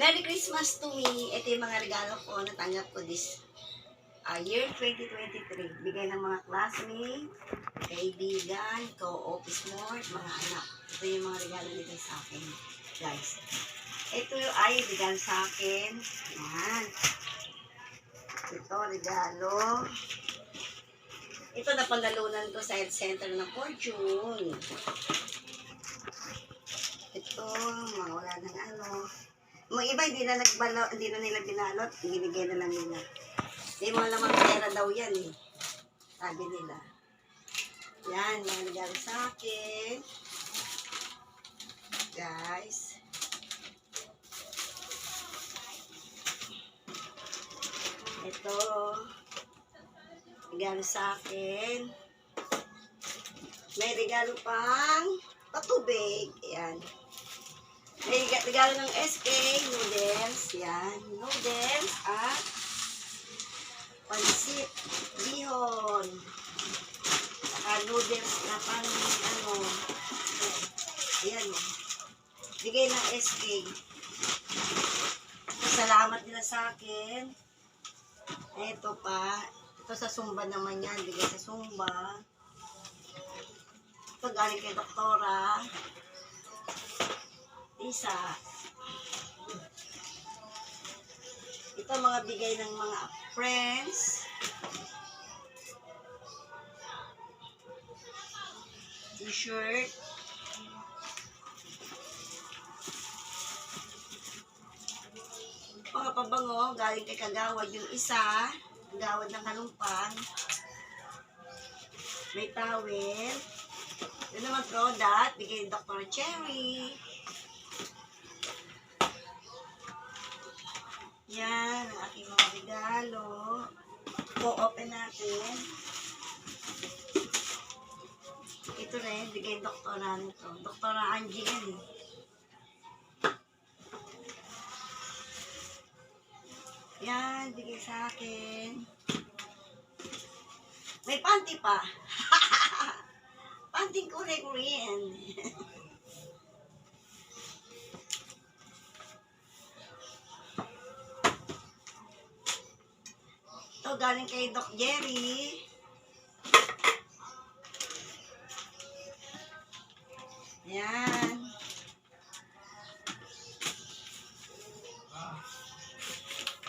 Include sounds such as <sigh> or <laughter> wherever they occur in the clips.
Merry Christmas to me. Ito yung mga regalo ko. Natanggap ko this uh, year 2023. Bigay ng mga classmate, kaibigan, co-office mate, mga anak. Ito yung mga regalo nila sa akin. Guys. Ito yung ay regalo sa akin. Yan. Ito, regalo. Ito na panalunan ko sa health center ng Fortune. Ito, mga wala ng ano. Mga iba, hindi na, nagbalo, hindi na nila binalot. Binigay na lang nila. May mga lamang pera daw yan eh. Sabi nila. Yan, mga regalo sa akin. Guys. Ito. Regalo sa akin. May regalo pang patubig. Ayan. Regalo ng SK noodles. Yan. Noodles at pansit. Bihon. Saka noodles na pang ano. Ayan. oh. Bigay ng SK. Salamat nila sa akin. Ito pa. Ito sa Sumba naman yan. Bigay sa Sumba. Ito galing kay Doktora. Isa. Ito mga bigay ng mga friends. T-shirt. Mga pabango, galing kay Kagawad yung isa. Kagawad ng kalumpang. May towel. Yun naman product, bigay ni Dr. Cherry. Yan, ang aking mga regalo. Po-open natin. Ito rin, bigay Doktora nito. Doktora Angie yan eh. Yan, bigay sa akin. May panty pa. <laughs> Panty kulay <laughs> Ito galing kay Doc Jerry. Yan.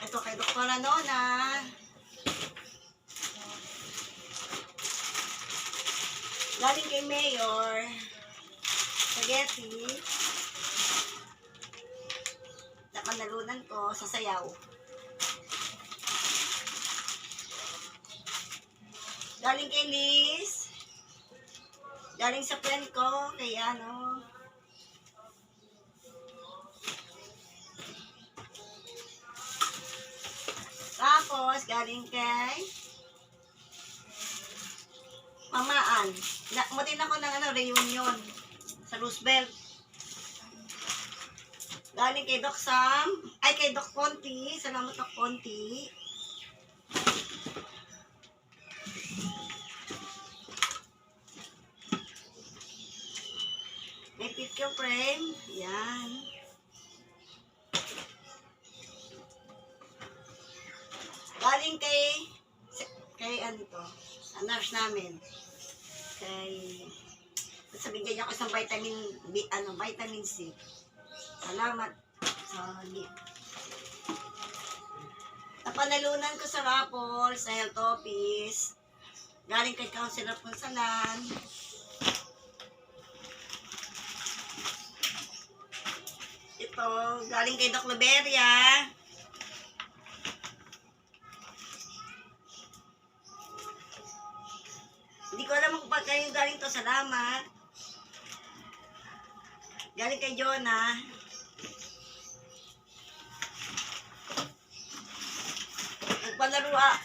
Ito kay Dr. Nona. Galing kay Mayor. Spaghetti. Napanalunan ko sa sayaw. Galing kay Liz. Galing sa friend ko, kay ano. Tapos, galing kay Mamaan. Mutin ako ng ano, reunion sa Roosevelt. Galing kay Doc Sam. Ay, kay Doc Conti. Salamat Doc Conti. May picture frame. Yan. Galing kay kay ano to, nurse namin. Kay sabi niya ako isang vitamin B, ano, vitamin C. Salamat sa gift. Napanalunan ko sa raffle sa health office. Galing kay Councilor Punsalan. Ito, galing kay Doc Liberia. Hindi ko alam kung pag kayo galing to. Salamat. Galing kay Jonah. Nagpalaro, ah,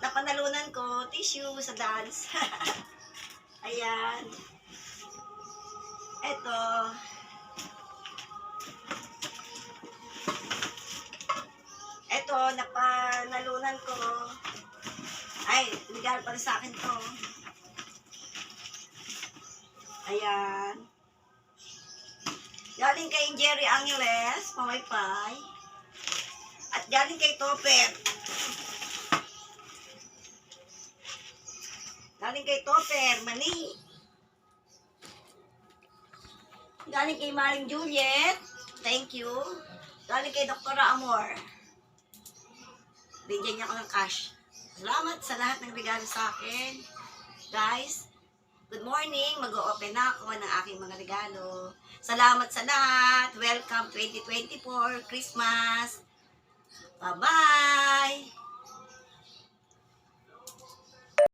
napanalunan ko, tissue sa dance. <laughs> Ayan. Eto. Eto, napanalunan ko. Ay, regalo pa rin sa akin to. Ayan. Galing kay Jerry Angeles, pamay-pay. At galing kay Topper. Galing kay Topper, mani. Galing kay Maring Juliet. Thank you. Galing kay Dr. Amor. Bigyan niya ako ng cash. Salamat sa lahat ng regalo sa akin. Guys, good morning. Mag-o-open na ako ng aking mga regalo. Salamat sa lahat. Welcome 2024 Christmas. Bye-bye.